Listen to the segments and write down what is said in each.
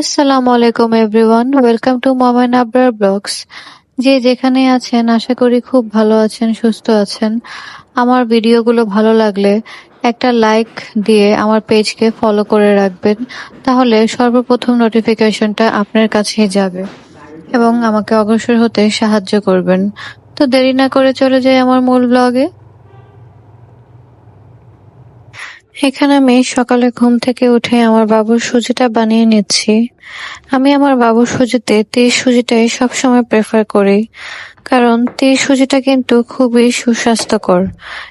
আসসালামু আলাইকুম everyone welcome to Momen Abrar blogs যে যেখানে আছেন, আশা করি খুব ভালো আছেন, সুস্থ আছেন। আমার ভিডিওগুলো ভালো লাগলে একটা লাইক দিয়ে আমার পেজকে ফলো করে রাখবেন। তাহলে সর্বপ্রথম নোটিফিকেশনটা আপনার কাছেই যাবে এবং আমাকে অগ্রসর হতে সাহায্য করবেন। তো দেরি না করে চলে যাই আমার মূল ব্লগে এখানে আমি সকালে ঘুম থেকে উঠে আমার বাবুর সুজিটা বানিয়ে নিচ্ছি। আমি আমার বাবুর সুজিতে তীর সুজিটাই সবসময় প্রেফার করি, কারণ তীর সুজিটা কিন্তু খুবই সুস্বাস্থ্যকর।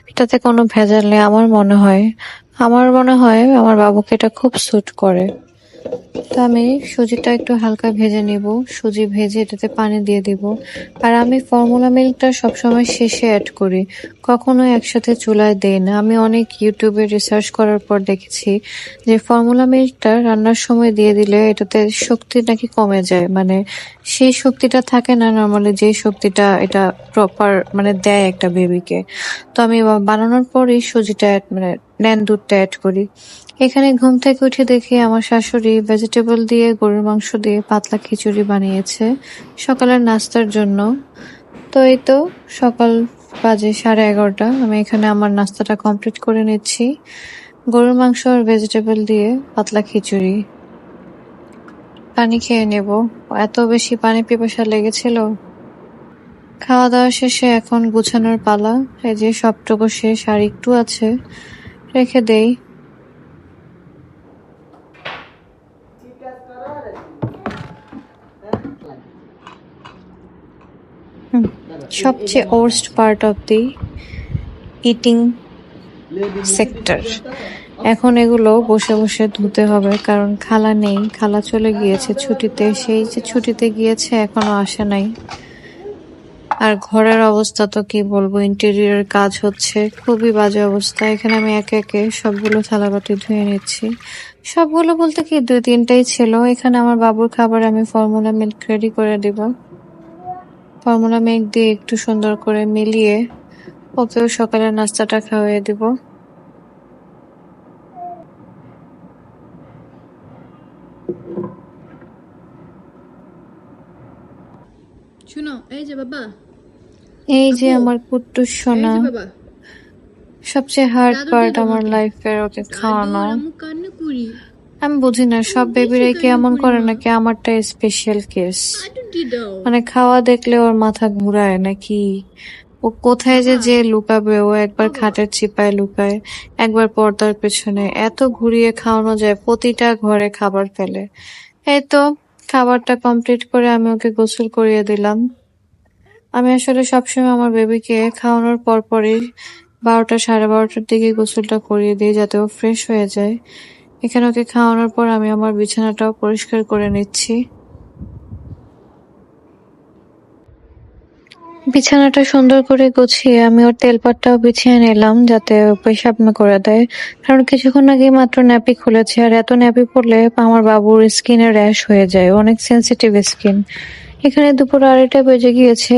এটাতে কোনো ভেজাল নেই, আমার মনে হয়। আমার মনে হয় আমার বাবুকে এটা খুব স্যুট করে। তো আমি সুজিটা একটু হালকা ভেজে নিব। সুজি ভেজে এটাতে পানি দিয়ে দিব। আর আমি ফর্মুলা মিল্কটা সবসময় শেষে অ্যাড করি। কখনো একসাথে চুলায় দেই না। আমি অনেক ইউটিউবে রিসার্চ করার পর দেখেছি যে ফর্মুলা মিল্কটা রান্নার সময় দিয়ে দিলে এটাতে শক্তি নাকি কমে যায়। মানে সেই শক্তিটা থাকে না নর্মালি যে শক্তিটা এটা প্রপার মানে দেয় একটা বেবিকে তো আমি বানানোর পরই সুজিটা মানে ন্যান দুধটা অ্যাড করি। এখানে ঘুম থেকে উঠে দেখি আমার শাশুড়ি ভেজিটেবল দিয়ে গরুর মাংস দিয়ে পাতলা খিচুড়ি বানিয়েছে। সকালের নাস্তার জন্য। তো এই তো সকাল বাজে সাড়ে এগারোটা। আমি এখানে আমার নাস্তাটা কমপ্লিট করে নিচ্ছি। গরুর মাংস আর ভেজিটেবল দিয়ে পাতলা খিচুড়ি। পানি খেয়ে নেব। এত বেশি পানি পিপাসা লেগেছিল। খাওয়া দাওয়া শেষে এখন গুছানোর পালা। এই যে সবটুকু শেষ, আর একটু আছে। রেখে দেই। সবচেয়ে worst part of the eating sector এখন এগুলো বসে বসে ধুতে হবে, কারণ খালা নেই, খালা চলে গিয়েছে ছুটিতে। সেই যে ছুটিতে গিয়েছে, এখনও আসে নাই। আর ঘরের অবস্থা তো কি বলব ইন্টেরিয়র কাজ হচ্ছে, খুবই বাজে অবস্থা। এখানে আমি একে একে সবগুলো থালাবাটি ধুয়ে নিচ্ছি। সবগুলো বলতে কি, দুই তিনটাই ছিল। এখানে আমার বাবুর খাবার আমি ফর্মুলা মিল্ক রেডি করে দিব। ফর্মুলা মিল্ক দিয়ে একটু সুন্দর করে মিলিয়ে ওকেও সকালের নাস্তাটা খাওয়িয়ে দিব। শুনো, এই যে বাবা এই যে আমার কুট্টুস এই সোনা সবচেয়ে হার্ড পার্ট আমার। লাইফের ওকে খাওয়ানো। আমু বুঝি না সব বেবিরাই কি এমন করে নাকি আমারটা স্পেশাল কেস মানে খাওয়া দেখলে ওর মাথা ঘুরায় নাকি? ও কোথায় যে যে লুকাবে ও একবার খাটের চিপায় লুকায় একবার পর্দার পেছনে। এত ঘুরিয়ে খাওয়ানো যায় প্রতিটা ঘরে খাবার ফেলে। এই তো খাবারটা কমপ্লিট করে আমি ওকে গোসল করিয়ে দিলাম। আমি আসলে সবসময় আমার বেবিকে খাওয়ানোর পর পরই বারোটা, সাড়ে বারোটার দিকে গোসলটা করিয়ে দিই যাতে ও ফ্রেশ হয়ে যায়। এখানে ওকে খাওয়ানোর পর আমি আমার বিছানাটাও পরিষ্কার করে নিচ্ছি। বিছানাটা সুন্দর করে গুছিয়ে আমি ওর তেলপাটটাও বিছিয়ে নিলাম যাতে পেশাব না করে দেয়। কারণ কিছুক্ষণ আগে মাত্র ন্যাপি খুলেছে, আর এত ন্যাপি পড়লে আমার বাবুর স্কিনে র্যাশ হয়ে যায়, অনেক সেনসিটিভ স্কিন এখানে দুপুর আড়াইটা বেজে গিয়েছে।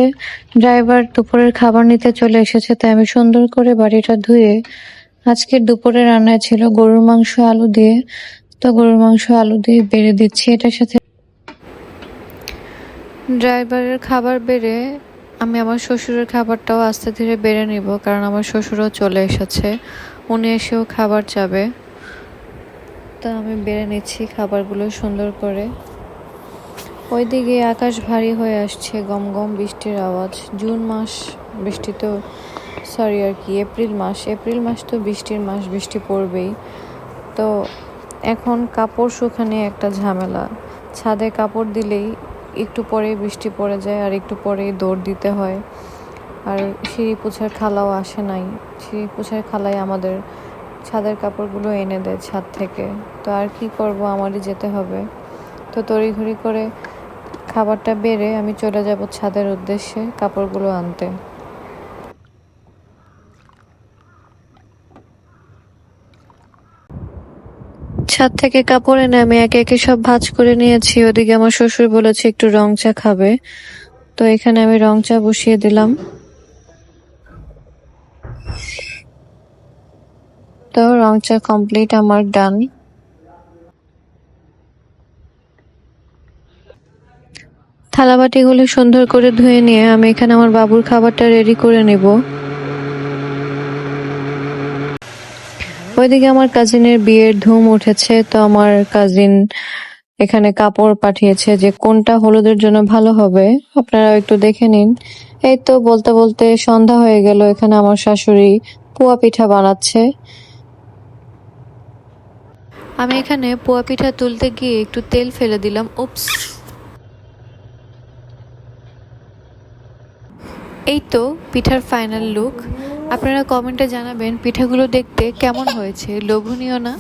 ড্রাইভার দুপুরের খাবার নিতে চলে এসেছে, তাই আমি সুন্দর করে বাড়িটা ধুয়ে আজকের দুপুরে রান্নায় ছিল গরুর মাংস, আলু দিয়ে। তো গরুর মাংস, আলু দিয়ে বেড়ে দিচ্ছি এটার সাথে। ড্রাইভারের খাবার বেড়ে আমি আমার শ্বশুরের খাবারটাও আস্তে ধীরে বেড়ে নিব, কারণ আমার শ্বশুরও চলে এসেছে। উনি এসেও খাবার চাবে। তো আমি বেড়ে নিচ্ছি খাবারগুলো সুন্দর করে। ওইদিকে আকাশ ভারী হয়ে আসছে গম গম বৃষ্টির আওয়াজ। জুন মাস বৃষ্টি তো, সরি আর কি, এপ্রিল মাস। এপ্রিল মাস তো বৃষ্টির মাস, বৃষ্টি পড়বেই। তো এখন কাপড় শুকানে একটা ঝামেলা। ছাদে কাপড় দিলেই একটু পরেই বৃষ্টি পড়ে যায় আর একটু পরেই দৌড় দিতে হয়। আর সিঁড়ি পোছার খালাও আসে নাই। সিঁড়ি পোছার খালাই আমাদের ছাদের কাপড়গুলো এনে দেয় ছাদ থেকে। তো আর কি করব, আমারই যেতে হবে। তো তড়িঘড়ি করে খাবারটা বেড়ে আমি চলে যাব ছাদের উদ্দেশ্যে কাপড়গুলো আনতে। ছাদ থেকে কাপড় এনে আমি একে একে সব ভাঁজ করে নিয়েছি। ওদিকে আমার শ্বশুর বলেছে, একটু রং চা খাবে। তো এখানে আমি রং চা বসিয়ে দিলাম। তো রং চা কমপ্লিট, আমার ডান থালাবাটিগুলো সুন্দর করে ধুয়ে নিয়ে আমি এখানে আমার বাবুর খাবারটা রেডি করে নেব। ওইদিকে আমার কাজিনের বিয়ের ধুম উঠেছে, তো আমার কাজিন এখানে কাপড় পাঠিয়েছে যে কোনটা হলুদের জন্য ভালো হবে। আপনারা একটু দেখে নিন। এই তো বলতে বলতে সন্ধ্যা হয়ে গেল, এখানে আমার শাশুড়ি পোয়া পিঠা বানাচ্ছে। আমি এখানে পোয়া পিঠা তুলতে গিয়ে একটু তেল ফেলে দিলাম। উপস এই তো পিঠার ফাইনাল লুক আপনারা কমেন্টে জানাবেন পিঠাগুলো দেখতে কেমন হয়েছে লোভনীয় না?